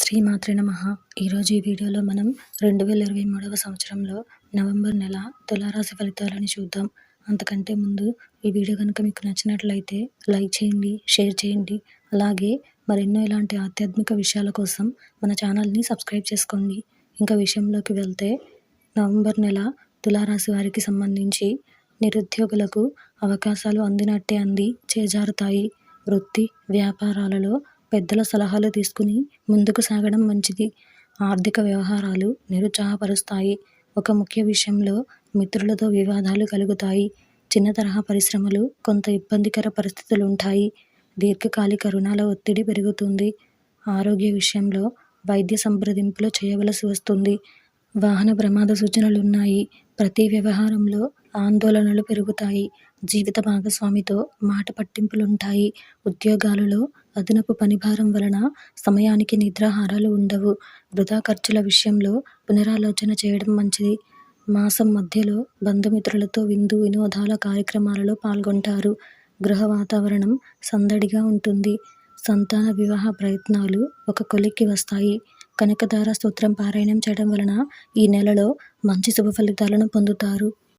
శ్రీమాత్రే నమ. ఈరోజు ఈ వీడియోలో మనం రెండు వేల ఇరవై మూడవ సంవత్సరంలో నవంబర్ నెల తులారాశి ఫలితాలను చూద్దాం. అంతకంటే ముందు ఈ వీడియో కనుక మీకు నచ్చినట్లయితే లైక్ చేయండి షేర్ చేయండి. అలాగే మరెన్నో ఇలాంటి ఆధ్యాత్మిక విషయాల కోసం మన ఛానల్ని సబ్స్క్రైబ్ చేసుకోండి. ఇంకా విషయంలోకి వెళ్తే నవంబర్ నెల తులారాశి వారికి సంబంధించి నిరుద్యోగులకు అవకాశాలు అందినట్టే అంది చేజారుతాయి. వృత్తి వ్యాపారాలలో పెద్దల సలహాలు తీసుకుని ముందుకు సాగడం మంచిది. ఆర్థిక వ్యవహారాలు నిరుత్సాహపరుస్తాయి. ఒక ముఖ్య విషయంలో మిత్రులతో వివాదాలు కలుగుతాయి. చిన్న తరహా పరిశ్రమలు కొంత ఇబ్బందికర పరిస్థితులు ఉంటాయి దీర్ఘకాలిక రుణాల ఒత్తిడి పెరుగుతుంది. ఆరోగ్య విషయంలో వైద్య సంప్రదింపులు చేయవలసి వస్తుంది. వాహన ప్రమాద సూచనలు ఉన్నాయి ప్రతి వ్యవహారంలో ఆందోళనలు పెరుగుతాయి. జీవిత భాగస్వామితో మాట పట్టింపులుంటాయి. ఉద్యోగాలలో అదనపు పనిభారం వలన సమయానికి నిద్రాహారాలు ఉండవు. వృధా ఖర్చుల విషయంలో పునరాలోచన చేయడం మంచిది. మాసం మధ్యలో బంధుమిత్రులతో విందు వినోదాల కార్యక్రమాలలో పాల్గొంటారు. గృహ వాతావరణం సందడిగా ఉంటుంది. సంతాన వివాహ ప్రయత్నాలు ఒక కొలిక్కి వస్తాయి. కనకదార స్తోత్రం పారాయణం చేయడం వలన ఈ నెలలో మంచి శుభ ఫలితాలను పొందుతారు.